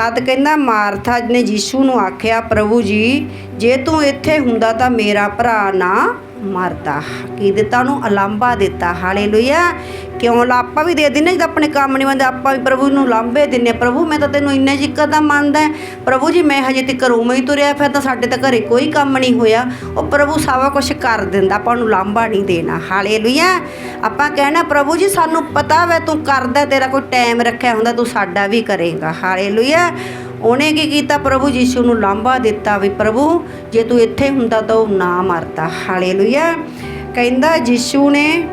ਤਦ ਕਹਿੰਦਾ ਮਾਰਥਾ ਨੇ ਯੀਸ਼ੂ ਨੂੰ ਆਖਿਆ, ਪ੍ਰਭੂ ਜੀ, ਜੇ ਤੂੰ ਇੱਥੇ ਹੁੰਦਾ ਤਾਂ ਮੇਰਾ ਭਰਾ ਨਾ ਮਰਦਾ। ਕੀ ਦਿੱਤਾ ਉਹਨੂੰ? ਅਲਾਂਭਾ ਦਿੱਤਾ। ਹਾਲੇਲੂਇਆ। ਕਿਉਂ? ਲਾ ਆਪਾਂ ਵੀ ਦੇ ਦਿੰਨੇ ਜਦ ਆਪਣੇ ਕੰਮ ਨਹੀਂ ਬੰਦੇ ਆਪਾਂ ਵੀ ਪ੍ਰਭੂ ਨੂੰ ਲਾਂਭੇ ਦਿੰਨੇ ਪ੍ਰਭੂ, ਮੈਂ ਤਾਂ ਤੈਨੂੰ ਇੰਨੇ ਜ਼ਿਕਰ ਦਾ ਮੰਨਦਾ ਪ੍ਰਭੂ ਜੀ, ਮੈਂ ਹਜੇ ਤੱਕ ਰੂਮ ਹੀ ਤੁਰਿਆ ਫਿਰ ਤਾਂ ਸਾਡੇ ਤਾਂ ਘਰੇ ਕੋਈ ਕੰਮ ਨਹੀਂ ਹੋਇਆ। ਉਹ ਪ੍ਰਭੂ ਸਾਵਾ ਕੁਝ ਕਰ ਦਿੰਦਾ, ਆਪਾਂ ਨੂੰ ਲਾਂਭਾ ਨਹੀਂ ਦੇਣਾ। ਹਾਲੇਲੂਇਆ। ਆਪਾਂ ਕਹਿਣਾ, ਪ੍ਰਭੂ ਜੀ, ਸਾਨੂੰ ਪਤਾ ਵੈ ਤੂੰ ਕਰਦਾ, ਤੇਰਾ ਕੋਈ ਟਾਈਮ ਰੱਖਿਆ ਹੁੰਦਾ, ਤੂੰ ਸਾਡਾ ਵੀ ਕਰੇਗਾ। ਹਾਲੇਲੂਇਆ। ਉਹਨੇ ਕੀ ਕੀਤਾ? ਪ੍ਰਭੂ ਯੀਸ਼ੂ ਨੂੰ ਲਾਂਭਾ ਦਿੱਤਾ ਵੀ, ਪ੍ਰਭੂ, ਜੇ ਤੂੰ ਇੱਥੇ ਹੁੰਦਾ ਤਾਂ ਉਹ ਨਾ ਮਰਦਾ। ਹਾਲੇਲੂਇਆ। ਕਹਿੰਦਾ ਯੀਸ਼ੂ ਨੇ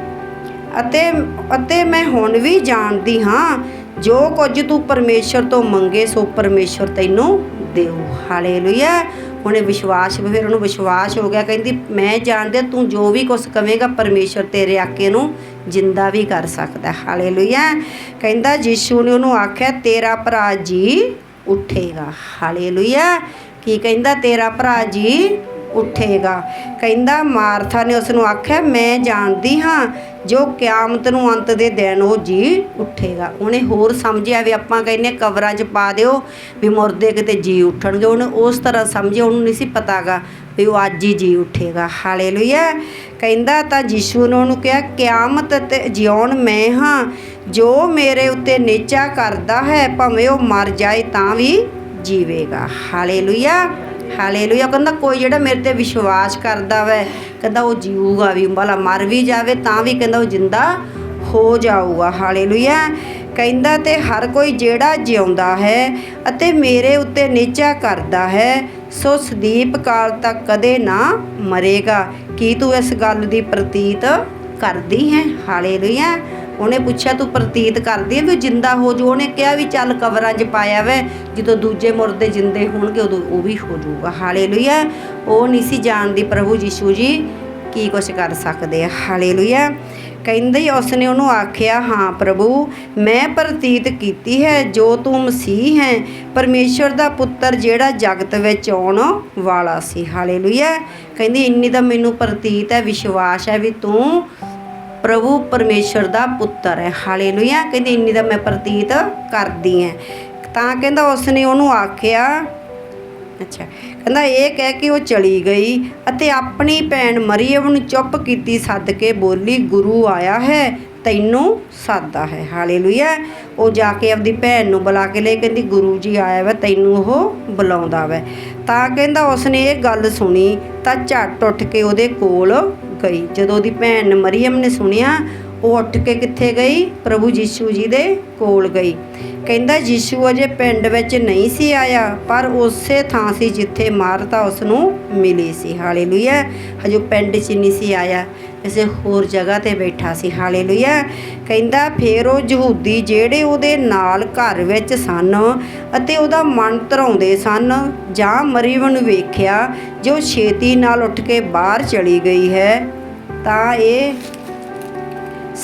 ਅਤੇ ਅਤੇ ਮੈਂ ਹੁਣ ਵੀ ਜਾਣਦੀ ਹਾਂ, ਜੋ ਕੁਝ ਤੂੰ ਪਰਮੇਸ਼ਰ ਤੋਂ ਮੰਗੇ ਸੋ ਪਰਮੇਸ਼ਰ ਤੈਨੂੰ ਦੇਊ ਹਾਲੇਲੂਇਆ। ਉਹਨੇ ਵਿਸ਼ਵਾਸ, ਫਿਰ ਉਹਨੂੰ ਵਿਸ਼ਵਾਸ ਹੋ ਗਿਆ, ਕਹਿੰਦੀ, ਮੈਂ ਜਾਣਦੇ, ਤੂੰ ਜੋ ਵੀ ਕੁਝ ਕਵੇਂਗਾ, ਪਰਮੇਸ਼ਰ ਤੇਰੇ ਆਕੇ ਨੂੰ ਜਿੰਦਾ ਵੀ ਕਰ ਸਕਦਾ ਹਾਲੇਲੂਇਆ। ਕਹਿੰਦਾ, ਯੀਸ਼ੂ ਨੇ ਉਹਨੂੰ ਆਖਿਆ, ਤੇਰਾ ਭਰਾ ਜੀ ਉੱਠੇਗਾ। ਹਾਲੇਲੂਇਆ। ਕੀ ਕਹਿੰਦਾ, ਤੇਰਾ ਭਰਾ ਜੀ ਉੱਠੇਗਾ। ਕਹਿੰਦਾ, ਮਾਰਥਾ ਨੇ ਉਸ ਨੂੰ ਆਖਿਆ, ਮੈਂ ਜਾਣਦੀ ਹਾਂ, ਜੋ ਕਿਆਮਤ ਨੂੰ ਅੰਤ ਦੇ ਦਿਨ ਉਹ ਜੀ ਉੱਠੇਗਾ। ਉਹਨੇ ਹੋਰ ਸਮਝਿਆ ਵੀ ਆਪਾਂ ਕਹਿੰਨੇ ਕਬਰਾਂ 'ਚ ਪਾ ਦਿਓ ਵੀ ਮੁਰਦੇ ਕਿਤੇ ਜੀ ਉੱਠਣਗੇ। ਉਹਨੇ ਉਸ ਤਰ੍ਹਾਂ ਸਮਝਿਆ, ਉਹਨੂੰ ਨਹੀਂ ਸੀ ਪਤਾਗਾ ਵੀ ਉਹ ਅੱਜ ਹੀ ਜੀ ਉੱਠੇਗਾ। ਹਾਲੇਲੂਇਆ। ਕਹਿੰਦਾ ਤਾਂ ਯੀਸ਼ੂ ਨੇ ਉਹਨੂੰ ਕਿਹਾ, ਕਿਆਮਤ ਤੇ ਜਿਉਣ ਮੈਂ ਹਾਂ, ਜੋ ਮੇਰੇ ਉੱਤੇ ਨੀਚਾ ਕਰਦਾ ਹੈ, ਭਾਵੇਂ ਉਹ ਮਰ ਜਾਏ ਤਾਂ ਵੀ ਜੀਵੇਗਾ। ਹਾਲੇਲੂਇਆ। ਹਾਲੇਲੂਇਆ। ਕਹਿੰਦਾ ਕੋਈ ਜਿਹੜਾ ਮੇਰੇ ਤੇ ਵਿਸ਼ਵਾਸ ਕਰਦਾ ਵੈ, ਕਹਿੰਦਾ ਉਹ ਜੀਊਗਾ ਵੀ, ਭਲਾ ਮਰ ਵੀ ਜਾਵੇ ਤਾਂ ਵੀ ਕਹਿੰਦਾ ਉਹ ਜਿੰਦਾ ਹੋ ਜਾਊਗਾ। ਹਾਲੇਲੂਇਆ। ਕਹਿੰਦਾ ਤੇ ਹਰ ਕੋਈ ਜਿਹੜਾ ਜਿਉਂਦਾ ਹੈ ਅਤੇ ਮੇਰੇ ਉੱਤੇ ਨੀਚਾ ਕਰਦਾ ਹੈ, ਸੋ ਸਦੀਪ ਕਾਲ ਤੱਕ ਕਦੇ ਨਾ ਮਰੇਗਾ। ਕੀ ਤੂੰ ਇਸ ਗੱਲ ਦੀ ਪ੍ਰਤੀਤ ਕਰਦੀ ਹੈ? ਹਾਲੇਲੂਇਆ। ਉਹਨੇ ਪੁੱਛਿਆ, ਤੂੰ ਪ੍ਰਤੀਤ ਕਰਦੀ ਹੈ ਵੀ ਜਿੰਦਾ ਹੋ ਜੂ? ਉਹਨੇ ਕਿਹਾ ਵੀ, ਚੱਲ ਕਬਰਾਂ 'ਚ ਪਾਇਆ ਵੈ, ਜਦੋਂ ਦੂਜੇ ਮੁਰਦੇ ਜਿੰਦੇ ਹੋਣਗੇ, ਉਦੋਂ ਉਹ ਵੀ ਹੋ ਜਾਊਗਾ ਹਾਲੇਲੂਇਆ। ਉਹ ਨਹੀਂ ਸੀ ਜਾਣਦੀ ਪ੍ਰਭੂ ਯੀਸ਼ੂ ਜੀ ਕੀ ਕੁਛ ਕਰ ਸਕਦੇ ਆ। ਹਾਲੇਲੂਇਆ। ਕਹਿੰਦੇ ਉਸਨੇ ਉਹਨੂੰ ਆਖਿਆ, ਹਾਂ ਪ੍ਰਭੂ, ਮੈਂ ਪ੍ਰਤੀਤ ਕੀਤੀ ਹੈ, ਜੋ ਤੂੰ ਮਸੀਹ ਹੈ ਪਰਮੇਸ਼ਵਰ ਦਾ ਪੁੱਤਰ ਜਿਹੜਾ ਜਗਤ ਵਿੱਚ ਆਉਣ ਵਾਲਾ ਸੀ। ਹਾਲੇਲੂਇਆ। ਕਹਿੰਦੀ, ਇੰਨੀ ਤਾਂ ਮੈਨੂੰ ਪ੍ਰਤੀਤ ਹੈ, ਵਿਸ਼ਵਾਸ ਹੈ ਵੀ ਤੂੰ ਪ੍ਰਭੂ ਪਰਮੇਸ਼ਰ ਦਾ ਪੁੱਤਰ ਹੈ। ਹਾਲੇਲੂਇਆ। ਕਹਿੰਦੀ, ਇੰਨੀ ਦਾ ਮੈਂ ਪ੍ਰਤੀਤ ਕਰਦੀ ਹਾਂ ਤਾਂ ਕਹਿੰਦਾ, ਉਸਨੇ ਉਹਨੂੰ ਆਖਿਆ, ਅੱਛਾ, ਕਹਿੰਦਾ, ਇਹ ਕਹਿ ਕੇ ਉਹ ਚਲੀ ਗਈ ਅਤੇ ਆਪਣੀ ਭੈਣ ਮਰੀਮ ਨੂੰ ਚੁੱਪ ਕੀਤੀ ਸੱਦ ਕੇ ਬੋਲੀ, ਗੁਰੂ ਆਇਆ ਹੈ, ਤੈਨੂੰ ਸਾਦਾ ਹੈ। ਹਾਲੇਲੂਇਆ। ਉਹ ਜਾ ਕੇ ਆਪਦੀ ਭੈਣ ਨੂੰ ਬੁਲਾ ਕੇ ਲੈ ਕਹਿੰਦੀ, ਗੁਰੂ ਜੀ ਆਇਆ ਵਾ, ਤੈਨੂੰ ਉਹ ਬੁਲਾਉਂਦਾ ਵਾ। ਤਾਂ ਕਹਿੰਦਾ, ਉਸਨੇ ਇਹ ਗੱਲ ਸੁਣੀ ਤਾਂ ਝੱਟ ਉੱਠ ਕੇ ਉਹਦੇ ਕੋਲ ਗਈ। ਜਦੋਂ ਉਹਦੀ ਭੈਣ ਮਰੀਮ ਨੇ ਸੁਣਿਆ, ਉਹ ਉੱਠ ਕੇ ਕਿੱਥੇ ਗਈ? ਪ੍ਰਭੂ ਯੀਸ਼ੂ ਜੀ ਦੇ ਕੋਲ ਗਈ। ਕਹਿੰਦਾ ਯੀਸ਼ੂ ਅਜੇ ਪਿੰਡ ਵਿੱਚ ਨਹੀਂ ਸੀ ਆਇਆ, ਪਰ ਉਸੇ ਥਾਂ ਸੀ ਜਿੱਥੇ ਮਾਰਤਾ ਉਸ ਨੂੰ ਮਿਲੀ ਸੀ। ਹਾਲੇਲੂਇਆ। ਹਜੇ ਪਿੰਡ 'ਚ ਨਹੀਂ ਸੀ ਆਇਆ, ਕਿਸੇ ਹੋਰ ਜਗ੍ਹਾ ਤੇ ਬੈਠਾ ਸੀ। ਹਾਲੇਲੂਇਆ। ਕਹਿੰਦਾ, ਫੇਰ ਉਹ ਯਹੂਦੀ ਜਿਹੜੇ ਉਹਦੇ ਨਾਲ ਘਰ ਵਿੱਚ ਸਨ ਅਤੇ ਉਹਦਾ ਮਨ ਧਰਾਉਂਦੇ ਸਨ, ਜਾਂ ਮਰੀਵਨ ਨੂੰ ਵੇਖਿਆ, ਜੋ ਛੇਤੀ ਨਾਲ ਉੱਠ ਕੇ ਬਾਹਰ ਚਲੀ ਗਈ ਹੈ, ਤਾਂ ਇਹ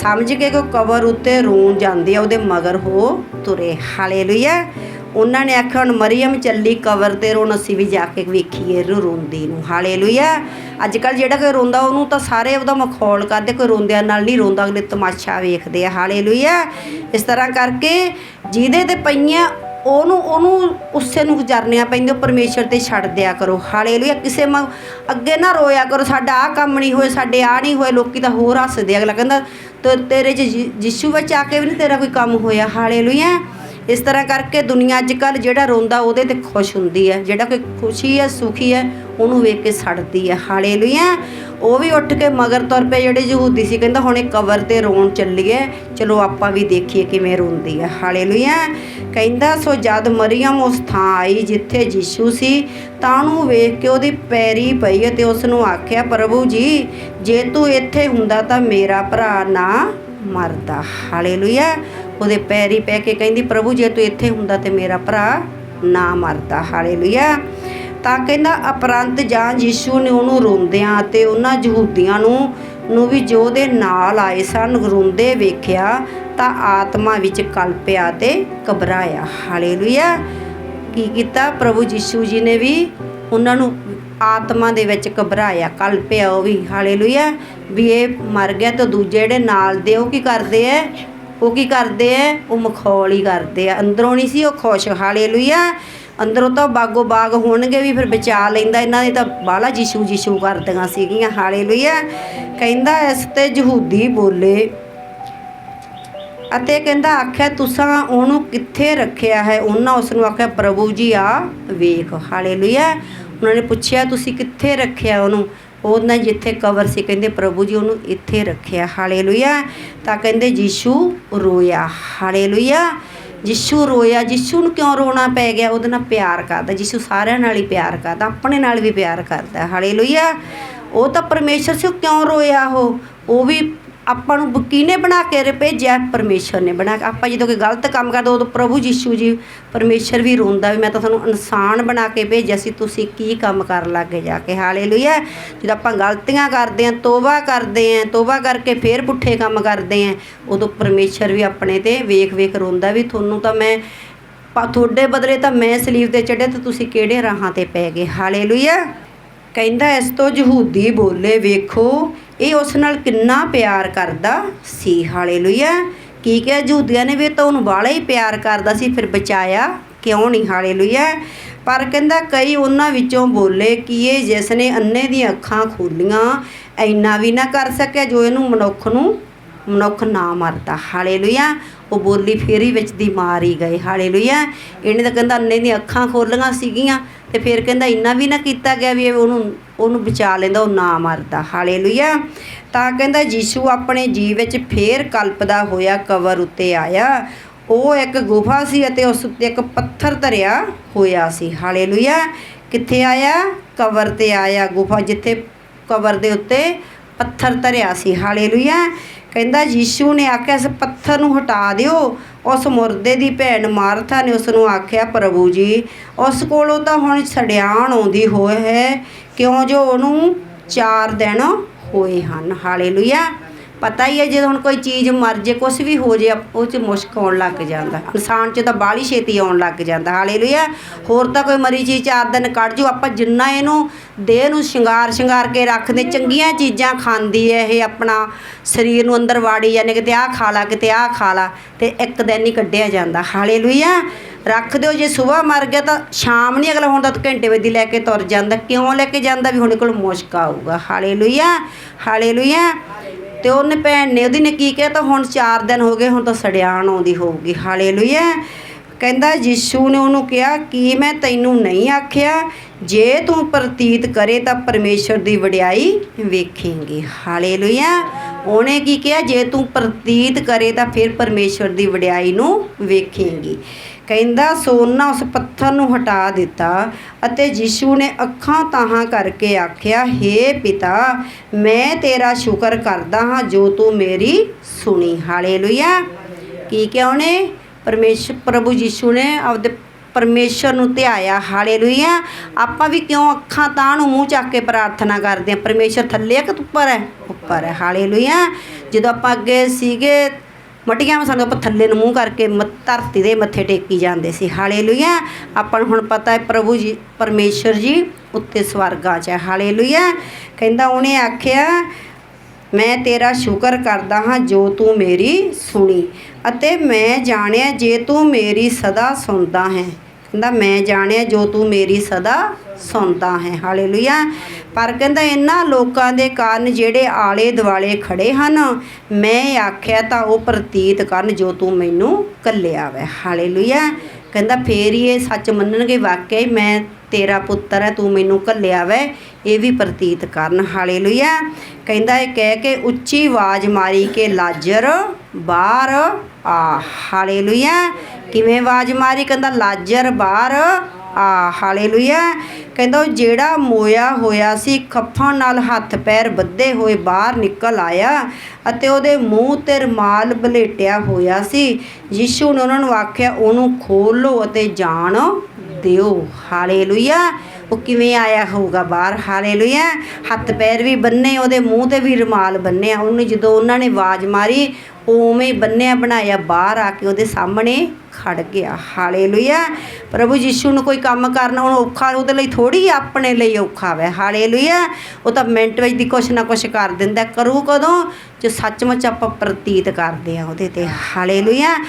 ਸਮਝ ਕੇ ਕੋ ਕਬਰ ਉੱਤੇ ਰੋਣ ਜਾਂਦੇ ਆ, ਉਹਦੇ ਮਗਰ ਹੋ ਤੁਰੇ। ਹਾਲੇਲੂਇਆ। ਉਹਨਾਂ ਨੇ ਆਖਿਆ, ਹੁਣ ਮਰੀਮ ਚੱਲੀ ਕਬਰ ਤੇ ਰੋਣ, ਅਸੀਂ ਵੀ ਜਾ ਕੇ ਵੇਖੀਏ ਇਹਨੂੰ ਰੋਂਦੀ ਨੂੰ। ਹਾਲੇਲੂਇਆ। ਅੱਜ ਕੱਲ ਜਿਹੜਾ ਕੋਈ ਰੋਂਦਾ, ਉਹਨੂੰ ਤਾਂ ਸਾਰੇ ਉਹਦਾ ਮਖੌਲ ਕਰਦੇ, ਕੋਈ ਰੋਂਦਿਆਂ ਨਾਲ ਨਹੀਂ ਰੋਂਦਾ, ਅਗਲੇ ਤਮਾਸ਼ਾ ਵੇਖਦੇ ਆ। ਹਾਲੇਲੂਇਆ। ਇਸ ਤਰ੍ਹਾਂ ਕਰਕੇ ਜਿਹਦੇ ਤੇ ਪਈਆਂ ਉਹਨੂੰ ਉਹਨੂੰ ਉਸੇ ਨੂੰ ਗੁਜ਼ਾਰਨੀਆਂ ਪੈਂਦੀਆਂ, ਪਰਮੇਸ਼ਰ ਤੇ ਛੱਡ ਦਿਆ ਕਰੋ। ਹਾਲੇਲੂਇਆ, ਕਿਸੇ ਮ ਅੱਗੇ ਨਾ ਰੋਇਆ ਕਰੋ, ਸਾਡਾ ਆਹ ਕੰਮ ਨਹੀਂ ਹੋਏ ਸਾਡੇ ਆ ਨਹੀਂ ਹੋਏ ਲੋਕੀ ਤਾਂ ਹੋਰ ਹੱਸਦੇ ਅਗਲਾ ਕਹਿੰਦਾ, ਤੇ ਤੇਰੇ ਚ ਯੀ- ਵਿੱਚ ਆ ਕੇ ਵੀ ਨਹੀਂ ਤੇਰਾ ਕੋਈ ਕੰਮ ਹੋਇਆ। ਹਾਲੇਲੂਇਆ। ਇਸ ਤਰ੍ਹਾਂ ਕਰਕੇ ਦੁਨੀਆ ਅੱਜ ਕੱਲ ਜਿਹੜਾ ਰੋਂਦਾ ਉਹਦੇ ਤੇ ਖੁਸ਼ ਹੁੰਦੀ ਹੈ। ਜਿਹੜਾ ਕੋਈ ਖੁਸ਼ੀ ਹੈ, ਸੁਖੀ ਹੈ, ਉਹਨੂੰ ਵੇਖ ਕੇ ਸੜਦੀ ਹੈ। ਹਾਲੇਲੂਇਆ। ਉਹ ਵੀ ਉੱਠ ਕੇ ਮਗਰ ਤੁਰ ਪਏ, ਜਿਹੜੇ ਯਹੂਦੀ ਸੀ, ਕਹਿੰਦਾ ਹੁਣ ਇਹ ਕਬਰ ਤੇ ਰੋਣ ਚੱਲੀਏ। ਚਲੋ ਆਪਾਂ ਵੀ ਦੇਖੀਏ ਕਿਵੇਂ ਰੋਂਦੀ ਹੈ। ਹਾਲੇਲੂਇਆ। ਕਹਿੰਦਾ, ਸੋ ਜਦ ਮਰੀਮ ਉਸ ਥਾਂ ਆਈ ਜਿੱਥੇ ਯੀਸ਼ੂ ਸੀ, ਤਾਂ ਉਹਨੂੰ ਵੇਖ ਕੇ ਉਹਦੀ ਪੈਰੀ ਪਈ ਅਤੇ ਉਸ ਨੂੰ ਆਖਿਆ, ਪ੍ਰਭੂ ਜੀ, ਜੇ ਤੂੰ ਇੱਥੇ ਹੁੰਦਾ ਤਾਂ ਮੇਰਾ ਭਰਾ ਨਾ ਮਰਦਾ। ਹਾਲੇਲੂਇਆ। ਉਹਦੇ ਪੈਰੀ ਪੈ ਕੇ ਕਹਿੰਦੀ, ਪ੍ਰਭੂ, ਜੇ ਤੂੰ ਇੱਥੇ ਹੁੰਦਾ ਤੇ ਮੇਰਾ ਭਰਾ ਨਾ ਮਰਦਾ। ਹਾਲੇਲੂਇਆ। ਤਾਂ ਕਹਿੰਦਾ, ਅਪਰੰਤ ਜਾਂ ਯੀਸ਼ੂ ਨੇ ਉਹਨੂੰ ਰੋਂਦਿਆਂ ਅਤੇ ਉਹਨਾਂ ਯਹੂਦੀਆਂ ਨੂੰ ਨੂੰ ਵੀ ਜੋ ਉਹਦੇ ਨਾਲ ਆਏ ਸਨ ਰੋਂਦੇ ਵੇਖਿਆ, ਤਾਂ ਆਤਮਾ ਵਿੱਚ ਕਲਪਿਆ ਤੇ ਘਬਰਾਇਆ। ਹਾਲੇਲੂਇਆ। ਕੀ ਕੀਤਾ? ਪ੍ਰਭੂ ਯੀਸ਼ੂ ਜੀ ਨੇ ਵੀ ਉਹਨਾਂ ਨੂੰ ਆਤਮਾ ਦੇ ਵਿੱਚ ਘਬਰਾਇਆ। ਕਲਪਿਆ ਉਹ ਵੀ, ਹਾਲੇਲੂਇਆ, ਵੀ ਇਹ ਮਰ ਗਿਆ ਤਾਂ ਦੂਜੇ ਜਿਹੜੇ ਨਾਲ ਦੇ ਉਹ ਕੀ ਕਰਦੇ ਐ? ਉਹ ਕੀ ਕਰਦੇ ਐ? ਉਹ ਮਖੌਲ ਹੀ ਕਰਦੇ ਆ। ਅੰਦਰੋਂ ਨਹੀਂ ਸੀ ਉਹ ਖੁਸ਼, ਹਾਲੇਲੂਇਆ। ਅੰਦਰੋਂ ਤਾਂ ਬਾਗੋ ਬਾਗ ਹੋਣਗੇ ਵੀ ਫਿਰ ਬਚਾ ਲੈਂਦਾ। ਇਹਨਾਂ ਨੇ ਤਾਂ ਬਾਲਾ ਜਿਸ਼ੂ ਜਿਸ਼ੂ ਕਰਦੀਆਂ ਸੀਗੀਆਂ, ਹਾਲੇਲੂਇਆ। ਕਹਿੰਦਾ, ਇਸ ਤੇ ਯਹੂਦੀ ਬੋਲੇ। ਅਤੇ ਕਹਿੰਦਾ, ਆਖਿਆ, ਤੁਸਾਂ ਉਹਨੂੰ ਕਿੱਥੇ ਰੱਖਿਆ ਹੈ? ਉਹਨਾਂ ਉਸ ਨੂੰ ਆਖਿਆ, ਪ੍ਰਭੂ ਜੀ ਆ ਵੇਖ। ਹਾਲੇਲੂਇਆ। ਉਹਨਾਂ ਨੇ ਪੁੱਛਿਆ, ਤੁਸੀਂ ਕਿੱਥੇ ਰੱਖਿਆ ਉਹਨੂੰ? ਉਹਨਾਂ ਜਿੱਥੇ ਕਵਰ ਸੀ, ਕਹਿੰਦੇ, ਪ੍ਰਭੂ ਜੀ, ਉਹਨੂੰ ਇੱਥੇ ਰੱਖਿਆ। ਹਾਲੇਲੂਇਆ। ਤਾਂ ਕਹਿੰਦੇ, ਯੀਸ਼ੂ ਰੋਇਆ। ਹਾਲੇਲੂਇਆ। ਯੀਸ਼ੂ ਰੋਇਆ। ਯਿਸੂ ਨੂੰ ਕਿਉਂ ਰੋਣਾ ਪੈ ਗਿਆ? ਉਹਦੇ ਨਾਲ ਪਿਆਰ ਕਰਦਾ। ਯੀਸ਼ੂ ਸਾਰਿਆਂ ਨਾਲ ਹੀ ਪਿਆਰ ਕਰਦਾ, ਆਪਣੇ ਨਾਲ ਵੀ ਪਿਆਰ ਕਰਦਾ। ਹਾਲੇਲੂਇਆ। ਉਹ ਤਾਂ ਪਰਮੇਸ਼ਰ ਸੀ ਕਿਉਂ ਰੋਇਆ ਉਹ? ਉਹ ਵੀ ਆਪਾਂ ਨੂੰ ਬ- ਕਿਹਨੇ ਬਣਾ ਕੇ ਭੇਜਿਆ ਪਰਮੇਸ਼ਰ ਨੇ ਬਣਾ ਕੇ। ਆਪਾਂ ਜਦੋਂ ਕੋਈ ਗਲਤ ਕੰਮ ਕਰਦੇ ਉਦੋਂ ਪ੍ਰਭੂ ਯੀਸ਼ੂ ਜੀ, ਪਰਮੇਸ਼ਰ ਵੀ ਰੋਂਦਾ ਵੀ ਮੈਂ ਤਾਂ ਤੁਹਾਨੂੰ ਇਨਸਾਨ ਬਣਾ ਕੇ ਭੇਜਿਆ ਸੀ, ਤੁਸੀਂ ਕੀ ਕੰਮ ਕਰਨ ਲੱਗੇ ਜਾ ਕੇ? ਹਾਲੇਲੂਇਆ। ਜਦੋਂ ਆਪਾਂ ਗਲਤੀਆਂ ਕਰਦੇ ਆਂ ਤੋਬਾ ਕਰਦੇ ਆਂ ਤੋਬਾ ਕਰਕੇ ਫੇਰ ਪੁੱਠੇ ਕੰਮ ਕਰਦੇ ਆਂ ਉਦੋਂ ਪਰਮੇਸ਼ਰ ਵੀ ਆਪਣੇ ਤੇ ਵੇਖ ਵੇਖ ਰੋਂਦਾ ਵੀ ਤੁਹਾਨੂੰ ਤਾਂ ਮੈਂ ਤੁਹਾਡੇ ਬਦਲੇ ਤਾਂ ਮੈਂ ਸਲੀਬ ਤੇ ਚੜ੍ਹਿਆ ਤੇ ਤੁਸੀਂ ਕਿਹੜੇ ਰਾਹਾਂ ਤੇ ਪੈ ਗਏ? ਹਾਲੇਲੂਇਆ। ਕਹਿੰਦਾ, ਇਸ ਤੋਂ ਯਹੂਦੀ ਬੋਲੇ, ਵੇਖੋ, ਇਹ ਉਸ ਨਾਲ ਕਿੰਨਾ ਪਿਆਰ ਕਰਦਾ ਸੀ। ਹਾਲੇਲੂਇਆ। ਕੀ ਕਿਹਾ? ਯਹੂਦੀਆਂ ਨੇ ਵੀ ਇਹ ਤਾਂ ਉਹਨੂੰ ਬਾਲਾ ਹੀ ਪਿਆਰ ਕਰਦਾ ਸੀ, ਫਿਰ ਬਚਾਇਆ ਕਿਉਂ ਨਹੀਂ? ਹਾਲੇਲੂਇਆ। ਪਰ ਕਹਿੰਦਾ, ਕਈ ਉਹਨਾਂ ਵਿੱਚੋਂ ਬੋਲੇ ਕਿ ਇਹ ਜਿਸ ਨੇ ਅੰਨੇ ਦੀਆਂ ਅੱਖਾਂ ਖੋਲੀਆਂ, ਇੰਨਾ ਵੀ ਨਾ ਕਰ ਸਕਿਆ ਜੋ ਇਹਨੂੰ ਮਨੁੱਖ ਨੂੰ ਮਨੁੱਖ ਨਾ ਮਰਦਾ। ਹਾਲੇਲੂਇਆ। ਉਹ ਬੋਲੀ ਫੇਰੀ ਵਿੱਚ ਦੀ ਮਾਰ ਹੀ ਗਏ। ਹਾਲੇਲੂਇਆ। ਇਹਨੇ ਤਾਂ ਕਹਿੰਦਾ ਅੰਨੇ ਦੀਆਂ ਅੱਖਾਂ ਖੋਲੀਆਂ ਸੀਗੀਆਂ ਤੇ ਫਿਰ ਕਹਿੰਦਾ ਇੰਨਾ ਵੀ ਨਾ ਕੀਤਾ ਗਿਆ ਵੀ ਉਹਨੂੰ ਉਹਨੂੰ ਬਚਾ ਲੈਂਦਾ, ਉਹ ਨਾ ਮਰਦਾ। ਹਾਲੇਲੂਇਆ। ਤਾਂ ਕਹਿੰਦਾ ਯੀਸ਼ੂ ਆਪਣੇ ਜੀਵ ਵਿੱਚ ਫੇਰ ਕਲਪਦਾ ਹੋਇਆ ਕਵਰ ਉੱਤੇ ਆਇਆ। ਉਹ ਇੱਕ ਗੁਫਾ ਸੀ ਅਤੇ ਉਸ ਉੱਤੇ ਇੱਕ ਪੱਥਰ ਧਰਿਆ ਹੋਇਆ ਸੀ। ਹਾਲੇਲੂਇਆ। ਕਿੱਥੇ ਆਇਆ? ਕਵਰ ਤੇ ਆਇਆ। ਗੁਫਾ ਜਿੱਥੇ ਕਵਰ ਦੇ ਉੱਤੇ ਪੱਥਰ ਧਰਿਆ ਸੀ। ਹਾਲੇਲੂਇਆ। ਕਹਿੰਦਾ, ਯੀਸ਼ੂ ਨੇ ਆਖਿਆ, ਇਸ ਪੱਥਰ ਨੂੰ ਹਟਾ ਦਿਓ। ਉਸ ਮੁਰਦੇ ਦੀ ਭੈਣ ਮਾਰਥਾ ਨੇ ਉਸ ਨੂੰ ਆਖਿਆ, ਪ੍ਰਭੂ ਜੀ, ਉਸ ਕੋਲੋਂ ਤਾਂ ਹੁਣ ਛੜਿਆਣ ਆਉਂਦੀ ਹੋਏ ਹੈ। ਕਿਉਂ ਜੋ ਉਹਨੂੰ ਚਾਰ ਦਿਨ ਹੋਏ ਹਨ। ਹਾਲੇਲੂਇਆ। ਪਤਾ ਹੀ ਹੈ ਜਦੋਂ ਹੁਣ ਕੋਈ ਚੀਜ਼ ਮਰ ਜੇ ਕੁਝ ਵੀ ਹੋ ਜੇ ਉਹ ਚ ਮੁਸ਼ਕ ਆਉਣ ਲੱਗ ਜਾਂਦਾ। ਇਨਸਾਨ ਚ ਤਾਂ ਬਾਹਲੀ ਛੇਤੀ ਆਉਣ ਲੱਗ ਜਾਂਦਾ। ਹਾਲੇਲੂਇਆ। ਹੋਰ ਤਾਂ ਕੋਈ ਮਰੀ ਚੀਜ਼ ਚਾਰ ਦਿਨ ਕੱਢ ਜੋ। ਆਪਾਂ ਜਿੰਨਾ ਇਹਨੂੰ ਦੇਹ ਨੂੰ ਸ਼ਿੰਗਾਰ ਸ਼ਿੰਗਾਰ ਕੇ ਰੱਖਦੇ, ਚੰਗੀਆਂ ਚੀਜ਼ਾਂ ਖਾਂਦੀ ਹੈ ਇਹ ਆਪਣਾ ਸਰੀਰ ਨੂੰ ਅੰਦਰ ਵਾੜੀ ਜਾਂਦੇ ਕਿਤੇ ਆਹ ਖਾ ਲਾ ਕਿਤੇ ਆਹ ਖਾ ਲਾ, ਤੇ ਇੱਕ ਦਿਨ ਹੀ ਕੱਢਿਆ ਜਾਂਦਾ। ਹਾਲੇਲੂਇਆ। ਰੱਖ ਦਿਓ। ਜੇ ਸਵੇਰ ਮਰ ਗਿਆ ਤਾਂ ਸ਼ਾਮ ਨਹੀਂ ਅਗਲਾ ਹੁਣ ਤਾਂ ਘੰਟੇ ਵੇਦੀ ਲੈ ਕੇ ਤੁਰ ਜਾਂਦਾ। ਕਿਉਂ ਲੈ ਕੇ ਜਾਂਦਾ? ਵੀ ਹੁਣ ਕੋਲ ਮੁਸ਼ਕ ਆਊਗਾ। ਹਾਲੇਲੂਇਆ। ਹਾਲੇਲੂਇਆ। ਤੇ ਉਹਨੇ ਭੈਣ ਨੇ, ਉਹਦੀ ਨੇ ਕੀ ਕਿਹਾ ਤਾਂ ਹੁਣ 4 ਦਿਨ ਹੋ ਗਏ, ਹੁਣ ਤਾਂ ਸੜਿਆਣ ਆਉਂਦੀ ਹੋਊਗੀ। ਹਾਲੇਲੂਇਆ। ਕਹਿੰਦਾ ਯਿਸੂ ਨੇ ਉਹਨੂੰ ਕਿਹਾ, ਕਿ ਮੈਂ ਤੈਨੂੰ ਨਹੀਂ ਆਖਿਆ? ਜੇ ਤੂੰ ਪ੍ਰਤੀਤ ਕਰੇ ਤਾਂ ਪਰਮੇਸ਼ਰ ਦੀ ਵਡਿਆਈ ਵੇਖੇਂਗੀ। ਹਾਲੇਲੂਇਆ। ਉਹਨੇ ਕੀ ਕਿਹਾ? ਜੇ ਤੂੰ ਪ੍ਰਤੀਤ ਕਰੇ ਤਾਂ ਫਿਰ ਪਰਮੇਸ਼ਰ ਦੀ ਵਡਿਆਈ ਨੂੰ ਵੇਖੇਂਗੀ। ਕਹਿੰਦਾ, ਸੋਨਾ ਉਸ ਪੱਥਰ ਨੂੰ ਹਟਾ ਦਿੱਤਾ ਅਤੇ ਯਿਸੂ ਨੇ ਅੱਖਾਂ ਤਾਹਾਂ ਕਰਕੇ ਆਖਿਆ, ਹੇ ਪਿਤਾ, ਮੈਂ ਤੇਰਾ ਸ਼ੁਕਰ ਕਰਦਾ ਹਾਂ ਜੋ ਤੂੰ ਮੇਰੀ ਸੁਣੀ। ਹਾਲੇਲੂਇਆ। ਕੀ ਕਿਹਾ ਉਹਨੇ? ਪਰਮੇਸ਼ਰ ਪ੍ਰਭੂ ਯਿਸੂ ਨੇ ਆਪਦੇ ਪਰਮੇਸ਼ਰ ਨੂੰ ਧਿਆਇਆ। ਹਾਲੇਲੂਇਆ। ਆਪਾਂ ਵੀ ਕਿਉਂ ਅੱਖਾਂ ਤਾਂ ਨੂੰ ਮੂੰਹ ਚੱਕ ਕੇ ਪ੍ਰਾਰਥਨਾ ਕਰਦੇ ਆ ਪਰਮੇਸ਼ਰ ਥੱਲੇ ਆ ਕਿ ਉੱਪਰ ਹੈ? ਉੱਪਰ ਹੈ। ਹਾਲੇਲੂਇਆ। ਜਦੋਂ ਆਪਾਂ ਅੱਗੇ ਸੀਗੇ ਮਟੀਆਂ ਵਿੱਚ ਸਾਨੂੰ ਆਪਾਂ ਥੱਲੇ ਨੂੰ ਮੂੰਹ ਕਰਕੇ ਮ- ਧਰਤੀ ਦੇ ਮੱਥੇ ਟੇਕੀ ਜਾਂਦੇ ਸੀ। ਹਾਲੇਲੂਇਆ। ਆਪਾਂ ਨੂੰ ਹੁਣ ਪਤਾ ਹੈ ਪ੍ਰਭੂ ਜੀ, ਪਰਮੇਸ਼ਰ ਜੀ ਉੱਤੇ ਸਵਰਗਾਂ 'ਚ ਹੈ ਹਾਲੇਲੂਇਆ। ਕਹਿੰਦਾ ਉਹਨੇ ਆਖਿਆ, ਮੈਂ ਤੇਰਾ ਸ਼ੁਕਰ ਕਰਦਾ ਹਾਂ ਜੋ ਤੂੰ ਮੇਰੀ ਸੁਣੀ ਅਤੇ ਮੈਂ ਜਾਣਿਆ ਜੇ ਤੂੰ ਮੇਰੀ ਸਦਾ ਸੁਣਦਾ ਹੈ। ਕਹਿੰਦਾ, ਮੈਂ ਜਾਣਿਆ ਜੋ ਤੂੰ ਮੇਰੀ ਸਦਾ ਸੁਣਦਾ ਹੈ। ਹਾਲੇਲੂਇਆ ਪਰ ਕਹਿੰਦਾ ਇਹਨਾਂ ਲੋਕਾਂ ਦੇ ਕਾਰਨ ਜਿਹੜੇ ਆਲੇ ਦੁਆਲੇ ਖੜੇ ਹਨ, ਮੈਂ ਆਖਿਆ ਤਾਂ ਉਹ ਪ੍ਰਤੀਤ ਕਰਨ ਜੋ ਤੂੰ ਮੈਨੂੰ ਕੱਲਿਆ ਵੈ। ਹਾਲੇਲੂਇਆ ਕਹਿੰਦਾ ਫੇਰ ਹੀ ਇਹ ਸੱਚ ਮੰਨਣਗੇ, ਵਾਕਿਆ ਮੈਂ ਤੇਰਾ ਪੁੱਤਰ ਹੈ ਤੂੰ ਮੈਨੂੰ ਘੱਲਿਆ ਵੈ। ਇਹ ਵੀ ਪ੍ਰਤੀਤ ਕਰਨ। ਹਾਲੇਲੂਇਆ। ਕਹਿੰਦਾ ਇਹ ਕਹਿ ਕੇ ਉੱਚੀ ਆਵਾਜ਼ ਮਾਰੀ ਕਿ ਲਾਜ਼ਰ ਬਾਹਰ ਆ। ਹਾਲੇਲੂਇਆ। ਕਿਵੇਂ ਆਵਾਜ਼ ਮਾਰੀ? ਕਹਿੰਦਾ ਲਾਜ਼ਰ ਬਾਹਰ ਆ, ਹਾਲੇਲੂਇਆ। ਕਹਿੰਦਾ ਜਿਹੜਾ ਮੋਇਆ ਹੋਇਆ ਸੀ, ਖੱਫਾਂ ਨਾਲ ਹੱਥ ਪੈਰ ਬੱਧੇ ਹੋਏ ਬਾਹਰ ਨਿਕਲ ਆਇਆ ਅਤੇ ਉਹਦੇ ਮੂੰਹ ਤੇ ਰਮਾਲ ਬਲੇਟਿਆ ਹੋਇਆ ਸੀ। ਯਿਸੂ ਨੇ ਉਹਨਾਂ ਨੂੰ ਆਖਿਆ, ਉਹਨੂੰ ਖੋਲੋ ਅਤੇ ਜਾਣ ਦਿਓ। ਹਾਲੇਲੂਇਆ। ਉਹ ਕਿਵੇਂ ਆਇਆ ਹੋਊਗਾ ਬਾਹਰ? ਹਾਲੇਲੂਇਆ। ਹੱਥ ਪੈਰ ਵੀ ਬੰਨੇ, ਉਹਦੇ ਮੂੰਹ ਤੇ ਵੀ ਰੁਮਾਲ ਬੰਨਿਆ ਉਹਨੂੰ ਜਦੋਂ ਉਹਨਾਂ ਨੇ ਆਵਾਜ਼ ਮਾਰੀ ਉਵੇਂ ਹੀ ਬੰਨਿਆ ਬਣਾਇਆ ਬਾਹਰ ਆ ਕੇ ਉਹਦੇ ਸਾਹਮਣੇ ਖੜ ਗਿਆ। ਹਾਲੇਲੂਇਆ। ਪ੍ਰਭੂ ਯਿਸੂ ਨੂੰ ਕੋਈ ਕੰਮ ਕਰਨਾ ਹੁਣ ਔਖਾ, ਉਹਦੇ ਲਈ ਥੋੜੀ ਆਪਣੇ ਲਈ ਔਖਾ ਵੈ। ਹਾਲੇਲੂਇਆ। ਉਹ ਤਾਂ ਮਿੰਟ ਵਿੱਚ ਦੀ ਕੁਛ ਨਾ ਕੁਛ ਕਰ ਦਿੰਦਾ। ਕਰੂ ਕਦੋਂ? ਜੋ ਸੱਚਮੁੱਚ ਆਪਾਂ ਪ੍ਰਤੀਤ ਕਰਦੇ ਆ ਉਹਦੇ ਤੇ। ਹਾਲੇਲੂਇਆ।